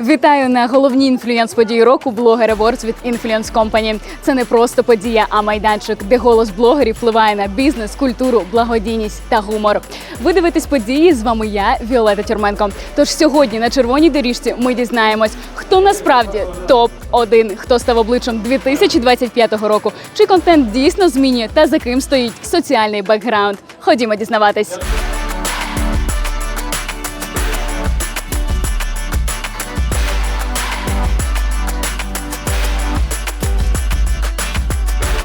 Вітаю на головній інфлюенс події року Blogger Awards від Influence Company. Це не просто подія, а майданчик, де голос блогерів впливає на бізнес, культуру, благодійність та гумор. Ви дивитесь події. З вами я, Віолета Тюрменко. Тож сьогодні на червоній доріжці ми дізнаємось, хто насправді топ 1 хто став обличчям 2025 року, чи контент дійсно змінює та за ким стоїть соціальний бекграунд. Ходімо дізнаватись.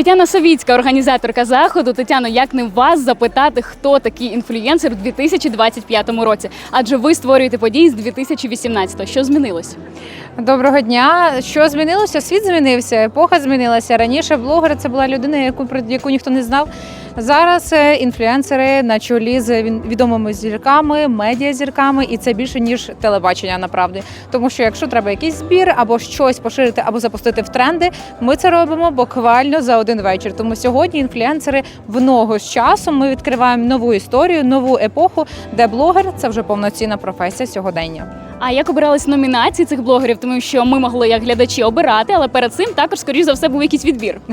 Тетяна Савіцька, організаторка заходу. Тетяно, як не вас запитати, хто такий інфлюєнсер у 2025 році? Адже ви створюєте події з 2018. Що змінилось? Доброго дня. Що змінилося? Світ змінився, епоха змінилася. Раніше блогер це була людина, яку яку ніхто не знав. Зараз е, інфлюенсери на чолі з відомими зірками, медіазірками, і це більше ніж телебачення, направді. Тому що якщо треба якийсь збір або щось поширити, або запустити в тренди, ми це робимо буквально за один вечір. Тому сьогодні інфлюенсери в ногу з часом ми відкриваємо нову історію, нову епоху, де блогер це вже повноцінна професія сьогодення. А як обирались номінації цих блогерів? Тому що ми могли як глядачі обирати, але перед цим також, скоріш за все, був якийсь відбір.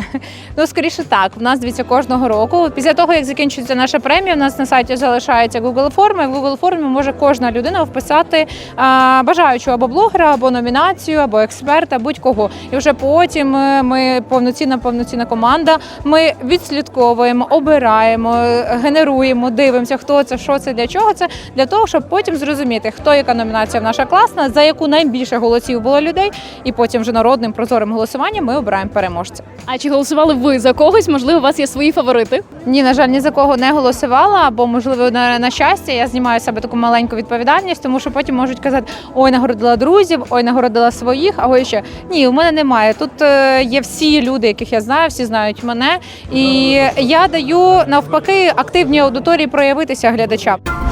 Ну, скоріше так. У нас дивіться кожного року. Після того, як закінчується наша премія, у нас на сайті залишається Google форма. В Google формі може кожна людина вписати а, бажаючу або блогера, або номінацію, або експерта, будь-кого. І вже потім е, ми повноцінна повноцінна команда. Ми відслідковуємо, обираємо, генеруємо, дивимося, хто це, що це, для чого це, для того, щоб потім зрозуміти, хто яка номінація в наша класна, за яку найбільше голосів було людей, і потім вже народним прозорим голосуванням ми обираємо переможця. А чи голосували ви за когось? Можливо, у вас є свої фаворити? Ні, на жаль, ні за кого не голосувала, або можливо на, на щастя, я знімаю себе таку маленьку відповідальність, тому що потім можуть казати: ой, нагородила друзів, ой, нагородила своїх, а ой ще ні, у мене немає. Тут е, є всі люди, яких я знаю, всі знають мене, і я даю навпаки активній аудиторії проявитися глядачам.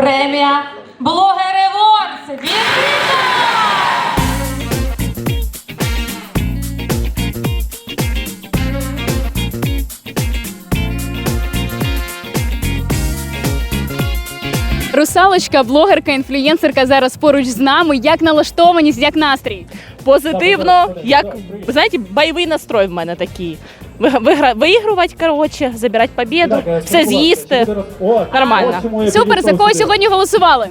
Премія Блогер Awards від Русалочка, блогерка, інфлюєнсерка зараз поруч з нами. Як налаштованість, як настрій? позитивно, як знаєте, бойовий настрой в мене такий. Ви- вигра- Виігрувати, коротше, забирати побіду, все з'їсти. Нормально. Супер, за кого сьогодні голосували?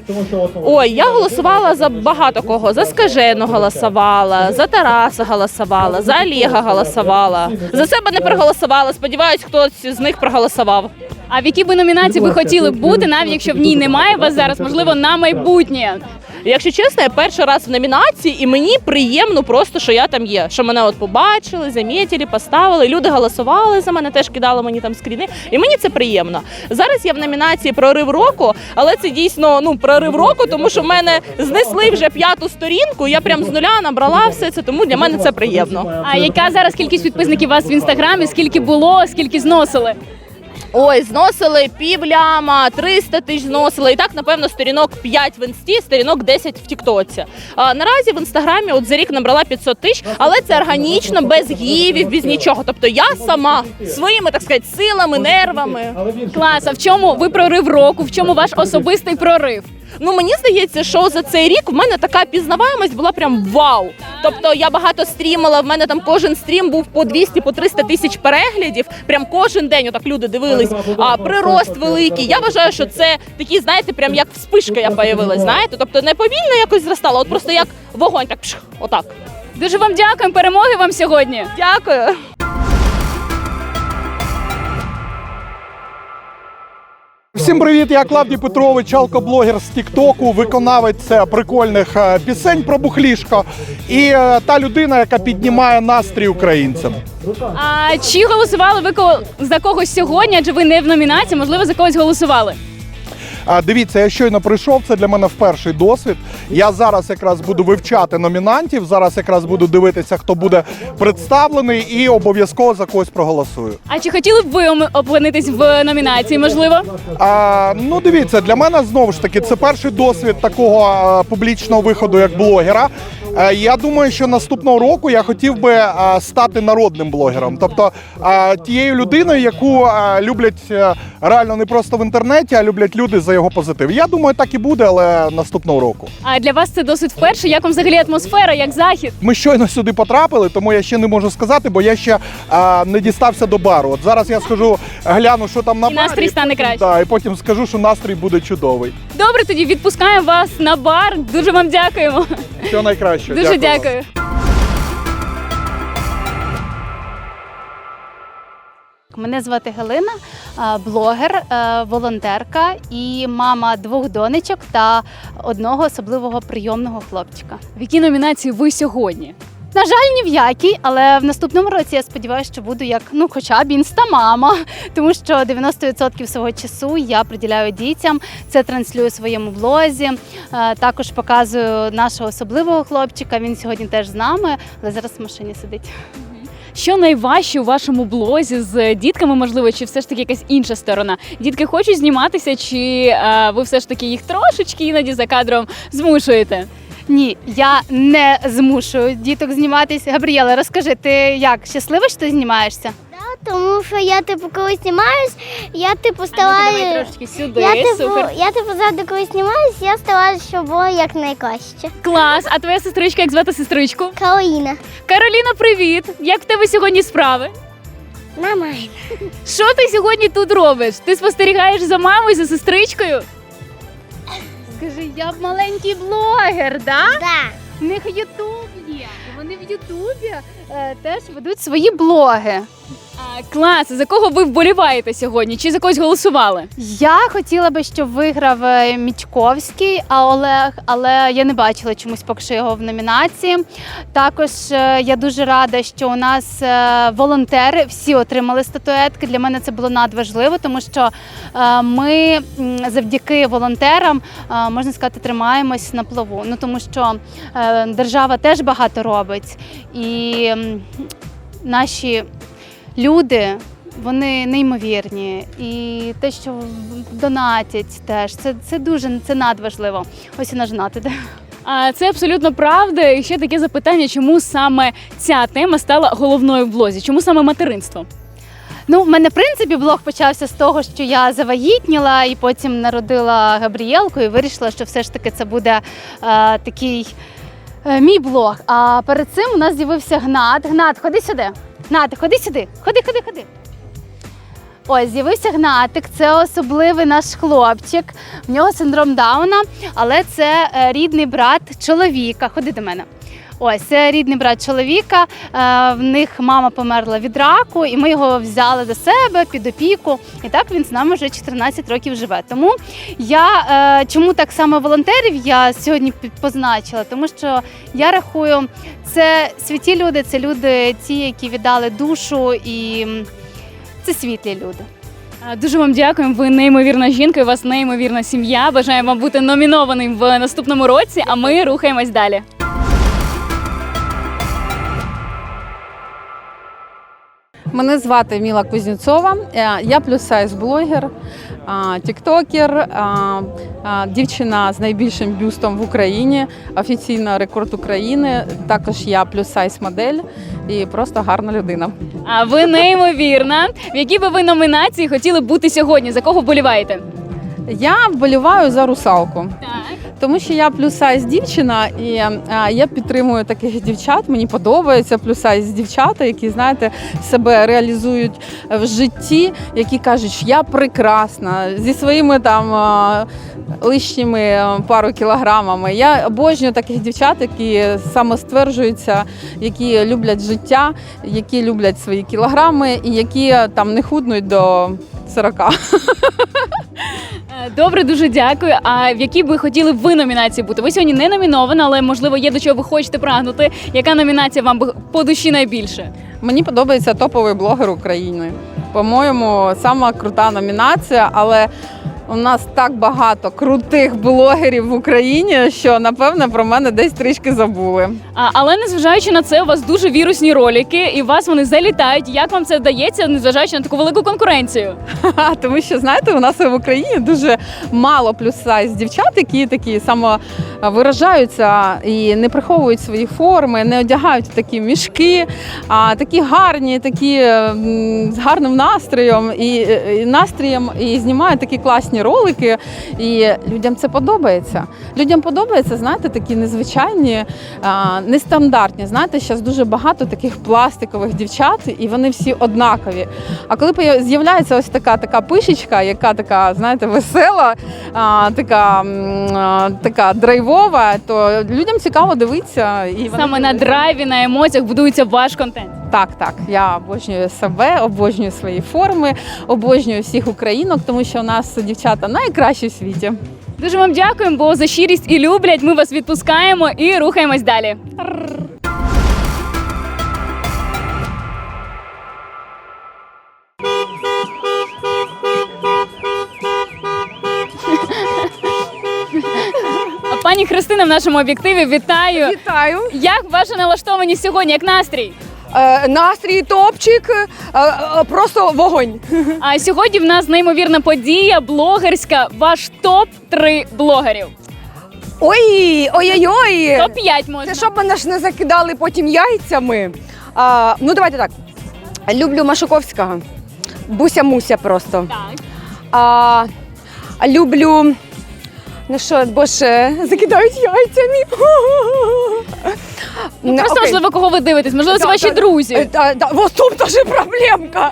Ой, я голосувала за багато кого. За Скажену голосувала, за Тараса голосувала, за Олега голосувала. За себе не проголосувала. Сподіваюсь, хтось з них проголосував. А в якій би номінації ви хотіли бути, навіть якщо в ній немає вас зараз, можливо, на майбутнє? Якщо чесно, я перший раз в номінації, і мені приємно просто, що я там є. Що мене от побачили, замітили, поставили. Люди голосували за мене, теж кидали мені там скріни. І мені це приємно. Зараз я в номінації прорив року, але це дійсно ну прорив року, тому що в мене знесли вже п'яту сторінку. Я прям з нуля набрала все це, тому для мене це приємно. А яка зараз кількість підписників у вас в інстаграмі? Скільки було, скільки зносили? Ой, зносили пів ляма, 300 тисяч зносили. І так, напевно, сторінок 5 в інсті, сторінок 10 в Тіктоці. А, наразі в інстаграмі от за рік набрала 500 тисяч, але це органічно, без гівів, без нічого. Тобто я сама своїми, так сказати, силами, нервами. Клас, а в чому ви прорив року? В чому ваш особистий прорив? Ну мені здається, що за цей рік в мене така пізнаваємость була прям вау. Тобто я багато стрімила. В мене там кожен стрім був по 200 по 300 тисяч переглядів. Прям кожен день отак люди дивились. А прирост великий. Я вважаю, що це такі, знаєте, прям як вспишка я появилась. Знаєте, тобто не повільно якось зростала, от просто як вогонь, так пш, отак. Дуже вам дякуємо. Перемоги вам сьогодні. Дякую. Всім привіт, я Клавдій Петрович, алкоблогер з Тіктоку, виконавець е, прикольних е, пісень про бухлішко і е, та людина, яка піднімає настрій українцям. А чи голосували ви за когось сьогодні? Адже ви не в номінації, можливо, за когось голосували. А, Дивіться, я щойно прийшов. Це для мене вперший досвід. Я зараз якраз буду вивчати номінантів. Зараз якраз буду дивитися, хто буде представлений, і обов'язково за когось проголосую. А чи хотіли б ви опинитись в номінації? Можливо? А, ну дивіться, для мене знову ж таки це перший досвід такого а, публічного виходу як блогера. Е, Я думаю, що наступного року я хотів би е, стати народним блогером, тобто е, тією людиною, яку люблять реально не просто в інтернеті, а люблять люди за його позитив. Я думаю, так і буде, але наступного року. А для вас це досить вперше. Як вам взагалі атмосфера, як захід? Ми щойно сюди потрапили, тому я ще не можу сказати, бо я ще не дістався до бару. От зараз я скажу, гляну, що там на І барі. настрій стане краще. Да, і потім скажу, що настрій буде чудовий. Добре, тоді відпускаємо вас на бар. Дуже вам дякуємо. Все найкраще. Дуже Дякую дякую. Мене звати Галина, блогер, волонтерка і мама двох донечок та одного особливого прийомного хлопчика. В якій номінації ви сьогодні? На жаль, ні в якій, але в наступному році я сподіваюся, що буду як ну, хоча б інстамама, тому що 90% свого часу я приділяю дітям. Це транслюю у своєму блозі. Е, Також показую нашого особливого хлопчика. Він сьогодні теж з нами, але зараз в машині сидить. Що найважче у вашому блозі з дітками, можливо, чи все ж таки якась інша сторона? Дітки хочуть зніматися, чи е, ви все ж таки їх трошечки іноді за кадром змушуєте? Ні, я не змушую діток зніматися. Габріела, розкажи, ти як щаслива, що ти знімаєшся? Тому що я типу коли знімаюсь, я типу ну, давай трошечки сюди. Я типу, Супер. я типу завжди коли знімаюсь, я стараюсь, щоб було як найкраще. Клас. А твоя сестричка, як звати сестричку? Кароліна. Кароліна, привіт! Як в тебе сьогодні справи? Нормально. Що ти сьогодні тут робиш? Ти спостерігаєш за мамою, за сестричкою? Я маленький блогер, да? Да. В них Ютуб є. і Вони в Ютубі е, теж ведуть свої блоги. Клас, за кого ви вболіваєте сьогодні? Чи за когось голосували? Я хотіла би, щоб виграв е, Мічковський, а Олег, але я не бачила чомусь поки що його в номінації. Також е, я дуже рада, що у нас е, волонтери всі отримали статуетки. Для мене це було надважливо, тому що ми завдяки волонтерам можна сказати, тримаємось на плаву. Ну тому що держава теж багато робить, і наші люди. Вони неймовірні, і те, що донатять, теж це, це дуже це надважливо. Ось і наш донат. А це абсолютно правда. І ще таке запитання, чому саме ця тема стала головною в блозі? Чому саме материнство? Ну, в мене в принципі блог почався з того, що я завагітніла і потім народила Габрієлку і вирішила, що все ж таки це буде е, такий е, мій блог. А перед цим у нас з'явився Гнат. Гнат, ходи сюди. Гнат, ходи сюди. Ходи, ходи, ходи. Ось з'явився гнатик, це особливий наш хлопчик. В нього синдром Дауна, але це е, рідний брат чоловіка. Ходи до мене. Ось рідний брат чоловіка. Е, В них мама померла від раку, і ми його взяли до себе під опіку. І так він з нами вже 14 років живе. Тому я е, чому так само волонтерів я сьогодні позначила? Тому що я рахую, це святі люди, це люди, ті, які віддали душу, і це світлі люди. Дуже вам дякуємо. Ви неймовірна жінка. У вас неймовірна сім'я. Бажаємо вам бути номінованим в наступному році. А ми рухаємось далі. Мене звати Міла Кузнєцова. Е, Я плюс-сайз блогер, тіктокер, а, а, дівчина з найбільшим бюстом в Україні, офіційно рекорд України. Також я плюс-сайз модель і просто гарна людина. А ви неймовірна. В якій би ви номінації хотіли бути сьогодні? За кого вболіваєте? Я вболіваю за русалку. Тому що я плюс-сайз дівчина, і е, я підтримую таких дівчат. Мені подобаються плюс-сайз дівчата, які знаєте себе реалізують в житті, які кажуть, що я прекрасна зі своїми там е, лишніми е, пару кілограмами. Я обожнюю таких дівчат, які самостверджуються, які люблять життя, які люблять свої кілограми і які там не худнуть до 40. Е, Добре, дуже дякую. А в якій би хотіли ви номінації бути? Ви сьогодні не номінована, але можливо є до чого ви хочете прагнути. Яка номінація вам по душі найбільше? Мені подобається топовий блогер України. По-моєму, сама крута номінація, але У нас так багато крутих блогерів в Україні, що напевно про мене десь трішки забули. А, але незважаючи на це, у вас дуже вірусні ролики, і у вас вони залітають. Як вам це вдається, незважаючи на таку велику конкуренцію? Ха, Тому що знаєте, у нас в Україні дуже мало плюс-сайз дівчат, які такі самовиражаються і не приховують свої форми, не одягають такі мішки, а такі гарні, такі м, з гарним настроєм і, і настрієм, і знімають такі класні ролики. І людям це подобається. Людям подобається, знаєте, такі незвичайні, а, нестандартні. Знаєте, зараз дуже багато таких пластикових дівчат, і вони всі однакові. А коли з'являється ось така така пишечка, яка така, знаєте, весела, а, така, а, така драйвова, то людям цікаво дивитися. І Саме на драйві, на емоціях будується ваш контент. Так, так. Я обожнюю себе, обожнюю свої форми, обожнюю всіх українок, тому що у нас дівчата найкращі в світі. Дуже вам дякуємо, бо за щирість і люблять. Ми вас відпускаємо і рухаємось далі. Пані Христина в нашому об'єктиві вітаю. Вітаю. Як ваша налаштованість сьогодні? Як настрій? Е, настрій топчик, е, е, просто вогонь. А сьогодні в нас неймовірна подія блогерська. Ваш топ 3 блогерів. Ой, ой-ой-ой. Топ 5 можна. Це щоб мене ж не закидали потім яйцями. А, ну, давайте так. Люблю Машуковського. Буся Муся просто. Так. А, люблю. Ну що, бо ж закидають яйцями. Ну, просто Окей. можливо, кого ви дивитесь, можливо, це Да, ваші да, друзі. Е, Да, да, ось тут теж проблемка,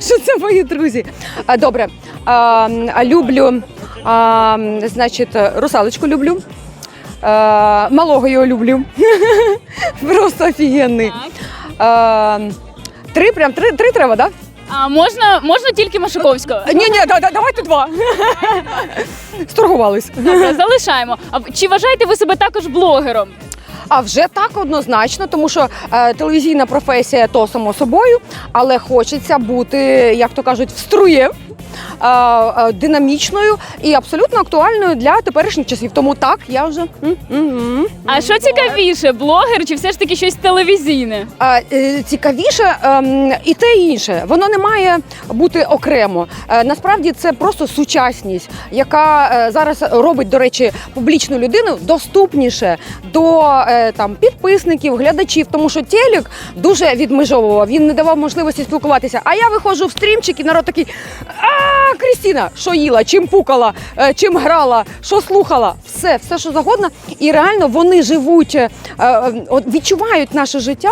що це мої друзі. А, Добре, а, а, люблю, а, значить, русалочку люблю. А, малого його люблю. Просто офігенний. Так. А, три, прям три, три треба, так? А можна, можна тільки Машиковського. Ні, ні, да, да, давайте два. Сторгувались. Добре, залишаємо. А в- чи вважаєте ви себе також блогером? А вже так однозначно, тому що е, телевізійна професія то само собою, але хочеться бути, як то кажуть, в струє. Е, е, Динамічною і абсолютно актуальною для теперішніх часів. Тому так, я вже. А що цікавіше, блогер чи все ж таки щось телевізійне? Е, цікавіше ем, і те і інше. Воно не має бути окремо. Насправді це просто сучасність, яка зараз робить, до речі, публічну людину доступніше до там підписників, глядачів, тому що телек дуже відмежовував. Він не давав можливості спілкуватися. А я виходжу в стрімчик, і народ такий: Крістіна, що їла, чим пукала, е, чим грала, що слухала, все, все, що завгодно. І реально вони живуть, е, е, відчувають наше життя,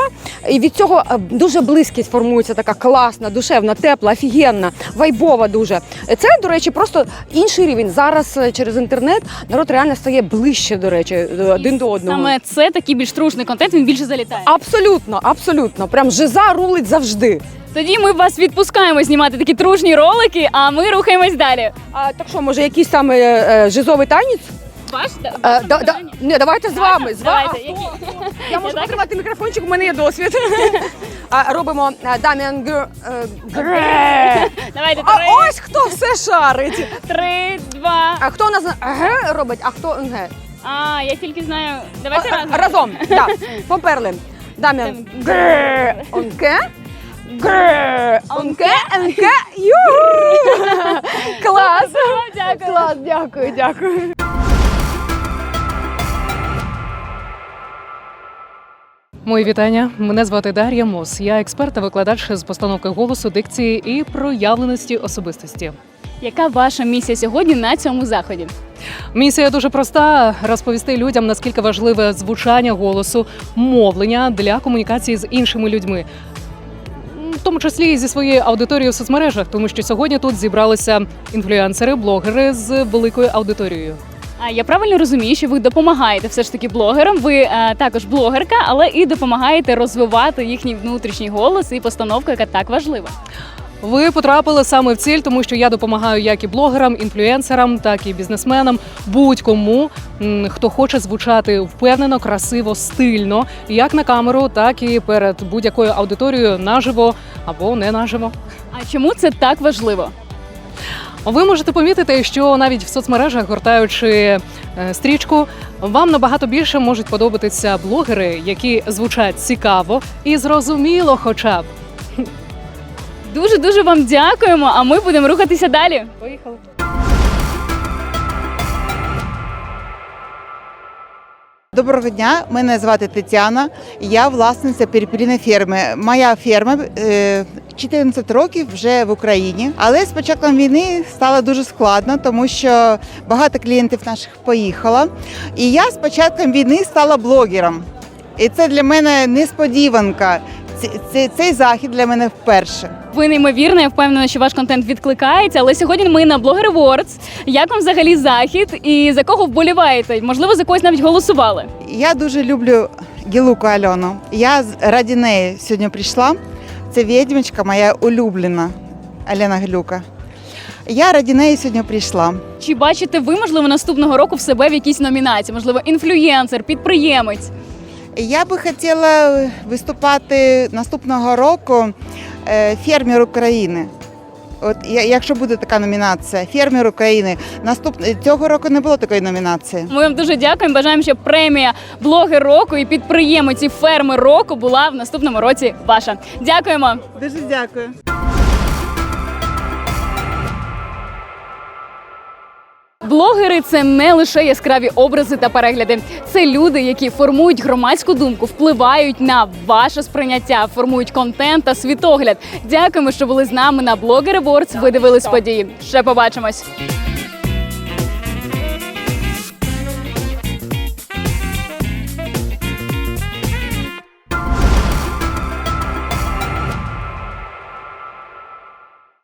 і від цього дуже близькість формується така класна, душевна, тепла, офігенна, вайбова дуже. Це, до речі, просто інший рівень. Зараз через інтернет народ реально стає ближче, до речі, один до одного. Саме це такий більш трушний контент, він більше залітає. Абсолютно, абсолютно. Прям жиза рулить завжди. Тоді ми вас відпускаємо знімати такі трушні ролики, а ми рухаємось далі. А так що, може, якийсь там е, е, жизовий танець? Ваш Е, да, да, ні, давайте з вами. З вами. Давайте, які? Я можу так- потримати мікрофончик, у мене є досвід. А, робимо е, Даміан Гр... е, Гре. Давайте А три, ось хто все шарить. три, два. А хто у нас Г робить, а хто Г? А, я тільки знаю. Давайте разом. Разом. Да. Поперли. Даміан Гре. Онке. Гре. Онке. Онке. Юху. Клас. Дякую. Клас, дякую, дякую. Мої вітання. Мене звати Дар'я Мос. Я експерт та викладач з постановки голосу, дикції і проявленості особистості. Яка ваша місія сьогодні на цьому заході? Місія дуже проста: розповісти людям, наскільки важливе звучання голосу, мовлення для комунікації з іншими людьми. Тому числі і зі своєю аудиторією в соцмережах, тому що сьогодні тут зібралися інфлюенсери, блогери з великою аудиторією. А я правильно розумію, що ви допомагаєте все ж таки блогерам. Ви е, також блогерка, але і допомагаєте розвивати їхній внутрішній голос і постановку, яка так важлива. Ви потрапили саме в ціль, тому що я допомагаю як і блогерам, інфлюенсерам, так і бізнесменам, будь-кому, хто хоче звучати впевнено, красиво, стильно, як на камеру, так і перед будь-якою аудиторією наживо або не наживо. А чому це так важливо? Ви можете помітити, що навіть в соцмережах, гортаючи е, стрічку, вам набагато більше можуть подобатися блогери, які звучать цікаво і зрозуміло, хоча б. Дуже дуже вам дякуємо. А ми будемо рухатися далі. Поїхали. Доброго дня, мене звати Тетяна. Я власниця перепіліної ферми. Моя ферма е, 14 років вже в Україні, але з початком війни стало дуже складно, тому що багато клієнтів наших поїхало. І я з початком війни стала блогером. І це для мене несподіванка. Ці- Цей захід для мене вперше. Ви неймовірно, я впевнена, що ваш контент відкликається. Але сьогодні ми на Blogger Awards. Як вам взагалі захід і за кого вболіваєте? Можливо, за когось навіть голосували. Я дуже люблю Гілуку Альону. Я раді неї сьогодні прийшла. Це відьмочка моя улюблена Альона Глюка. Я раді неї сьогодні прийшла. Чи бачите ви, можливо, наступного року в себе в якійсь номінації? Можливо, інфлюєнсер, підприємець? Я би хотіла виступати наступного року е, фермер України. От якщо буде така номінація, фермер України. Наступ... Цього року не було такої номінації. Ми вам дуже дякуємо. Бажаємо, щоб премія блогер року і підприємець і фермер року була в наступному році ваша. Дякуємо. Дуже дякую. Блогери це не лише яскраві образи та перегляди. Це люди, які формують громадську думку, впливають на ваше сприйняття, формують контент та світогляд. Дякуємо, що були з нами на Blogger Awards. Ви дивились події. Ще побачимось.